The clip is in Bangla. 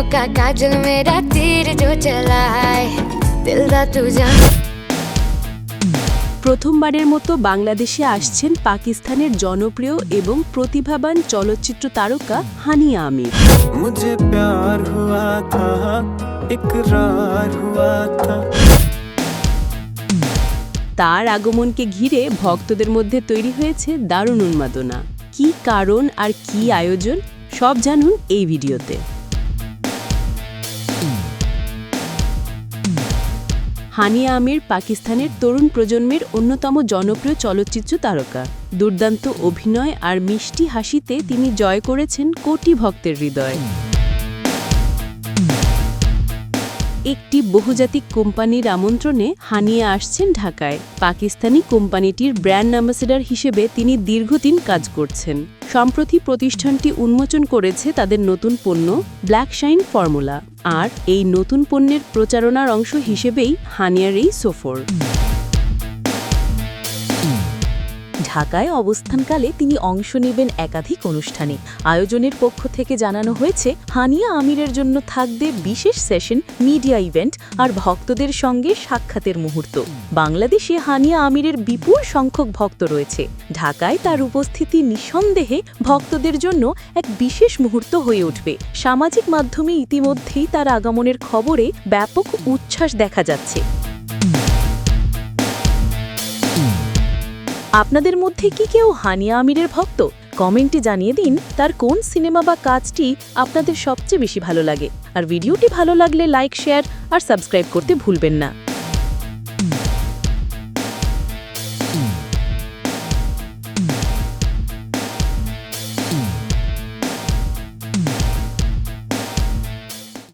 नैनों का काजल मेरा तीर जो चलाए दिल दा तू जान প্রথমবারের মতো বাংলাদেশে আসছেন পাকিস্তানের জনপ্রিয় এবং প্রতিভাবান চলচ্চিত্র তারকা হানিয়া আমির मुझे प्यार हुआ था इकरार हुआ था তার আগমনকে ঘিরে ভক্তদের মধ্যে তৈরি হয়েছে দারুণ উন্মাদনা কি কারণ আর কি আয়োজন সব জানুন এই ভিডিওতে হানিয়া আমির পাকিস্তানের তরুণ প্রজন্মের অন্যতম জনপ্রিয় চলচ্চিত্র তারকা। দুর্দান্ত অভিনয় আর মিষ্টি হাসিতে তিনি জয় করেছেন কোটি ভক্তের হৃদয়। একটি বহুজাতিক কোম্পানির আমন্ত্রণে হানিয়ে আসছেন ঢাকায়। পাকিস্তানি কোম্পানিটির ব্র্যান্ড অ্যাম্বাসেডার হিসেবে তিনি দীর্ঘদিন কাজ করছেন। সম্প্রতি প্রতিষ্ঠানটি উন্মোচন করেছে তাদের নতুন পণ্য ব্ল্যাকশাইন ফর্মুলা আর এই নতুন পণ্যের প্রচারণার অংশ হিসেবেই হানিয়ার এই সফর। ঢাকায় অবস্থানকালে তিনি অংশ নেবেন একাধিক অনুষ্ঠানে। আয়োজনের পক্ষ থেকে জানানো হয়েছে, হানিয়া আমিরের জন্য থাকবে বিশেষ সেশন, মিডিয়া ইভেন্ট আর ভক্তদের সঙ্গে সাক্ষাতের মুহূর্ত। বাংলাদেশে হানিয়া আমিরের বিপুল সংখ্যক ভক্ত রয়েছে। ঢাকায় তার উপস্থিতি নিঃসন্দেহে ভক্তদের জন্য এক বিশেষ মুহূর্ত হয়ে উঠবে। সামাজিক মাধ্যমে ইতিমধ্যেই তার আগমনের খবরে ব্যাপক উচ্ছ্বাস দেখা যাচ্ছে। আপনাদের মধ্যে কি কেউ হানিয়া আমিরের ভক্ত? কমেন্টে জানিয়ে দিন তার কোন সিনেমা বা কাজটি আপনাদের সবচেয়ে বেশি ভালো লাগে। আর ভিডিওটি ভালো লাগলে লাইক, শেয়ার আর সাবস্ক্রাইব করতে ভুলবেন না।